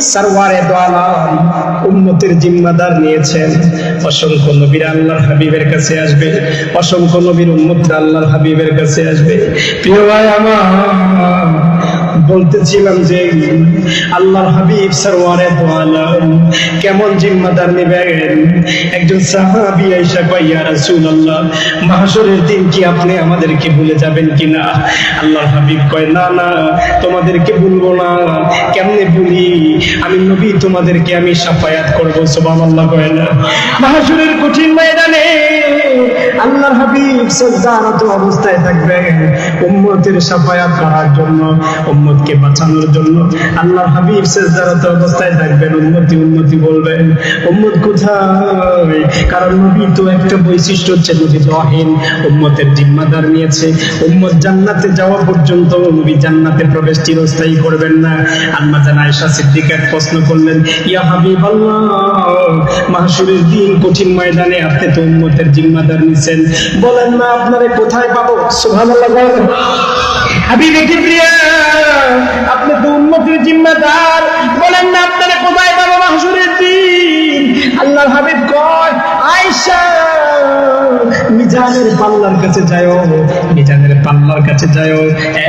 সারওয়ারে দোয়ালাম উম্মতের জিম্মাদার নিয়েছেন। অসংখ্য নবীর আল্লাহর হাবিবের কাছে আসবে। অসংখ্য নবীর উম্মতরা আল্লাহর হাবিবের কাছে আসবে। প্রিয় ভাই আমার বলতেছিলাম যে আল্লাহর হাবিব সরওয়ারে দোয়ালাম, কেমন জিম্মাদার নেবেন? একজন সাহাবি আইসা কয়, ইয়া রাসূলুল্লাহ, মাহশরের দিন কি আপনি আমাদেরকে ভুলে যাবেন কিনা? আল্লাহর হাবিব কয়, না না, তোমাদেরকে ভুলবো না। কেমনে ভুলি? আমি নবী, তোমাদেরকে আমি সাফায়াত করব। সুবহানাল্লাহ কয় না। মাহশরের কঠিন ময়দানে আল্লাহর হাবিব সজ্জারত অবস্থায় থাকবেন, উম্মতের সাফায়াত করার জন্য। উম্মতকে বাঁচানোর জন্য আল্লাহর হাবিব সজ্জারত অবস্থায় থাকবেন। উম্মতি উম্মতি বলবেন, উম্মত কোথায়? কারণ নবী তো একটা বৈশিষ্ট্য হচ্ছে নবী দহিন, উম্মতের জিম্মাদার নিয়েছে। উম্মত জান্নাতে যাওয়া পর্যন্ত নবী জান্নাতে প্রবেশ চিরস্থায়ী করবেন না। আম্মা জান আয়েশা এক প্রশ্ন করলেন, ইয়া হাবিব আল্লাহ মাহশুরের দিন কঠিন ময়দানে আপনি তো উম্মতের জিম্মাদার নিছেন। বলেন না আপনারে কোথায় পাবো? সুবহানাল্লাহ হাবিবে কিবরিয়া আপনি তো উন্নতির জিম্মাদার। বলেন না, আপনারা কোথায় পাবো মাহসুরের দিন? আল্লাহ হাবিব কয়, আয়েশা মিজানের পাল্লার কাছে যাও মিজানের পাল্লার কাছে যাও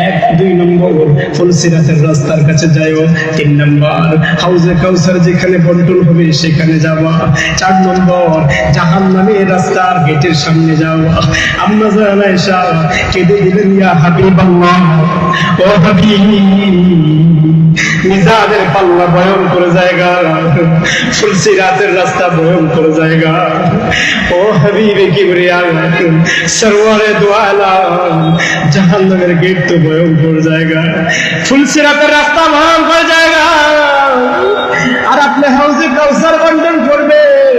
এক, দুই নম্বর ফুলসিরাতের রাস্তার কাছে যাও তিন নম্বর হাউজে কাউসার যেখানে বন্টন হবে সেখানে যাওয়া, চার নম্বর জাহান নামে রাস্তার গেটের সামনে যাওয়া। আম্মা জান আয়েশা কেঁদে দিলেন, ইয়া হাবিব ও হাবিব। মিজানের পাল্লা ভয়ঙ্কর জায়গা। ফুলসিরাতের রাস্তা ভয়ঙ্কর জায়গা। ও হাবিবে কিবরিয়া সরওয়ারে দোয়ালা জাহান্নামের গেট তো ভয়ঙ্কর জায়গা। ফুলসিরাতের রাস্তা ভয়ঙ্কর জায়গা। আর আপনি হাউজে কাউসার বন্টন করবেন।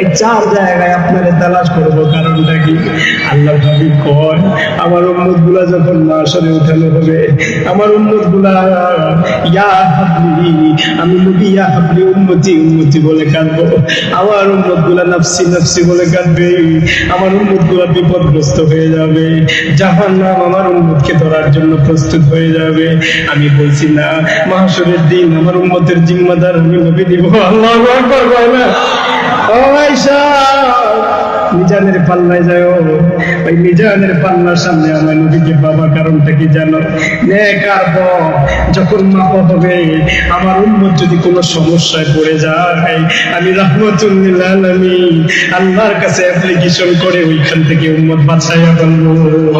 এই চার জায়গায় তালাশ করব কারণটা কি? আল্লাহ হাবিব কয়, আমার উম্মতগুলা যখন মাসরে উঠানো হবে, আমার উম্মতগুলা ইয়া হাবলি, আমি নবী ইয়া হাবলি উম্মতি উম্মতি বলে কাঁদবো। আমার উম্মতগুলা নাফসি নাফসি বলে কাঁদবে। আমার উম্মতগুলা বিপদগ্রস্ত হয়ে যাবে। জাহান নাম আমার উম্মতকে ধরার জন্য প্রস্তুত হয়ে যাবে। আমি বলছি, না মাহসরের দিন আমার উম্মতের জিম্মাদার আমি নবী দিব। আল্লাহ না? মিজানের পাল্লায় যায় ওই মিজানের পাল্লার সামনে আমার নদীকে বাবা কারণটা কি জানো? নেকার যখন মাপা হবে, আমার উন্মত যদি কোনো সমস্যায় পড়ে যায়, আমি রহমতুল্লিল আমি আল্লাহর কাছে অ্যাপ্লিকেশন করে ওইখান থেকে উন্মত বাছাইয়া ফেলব।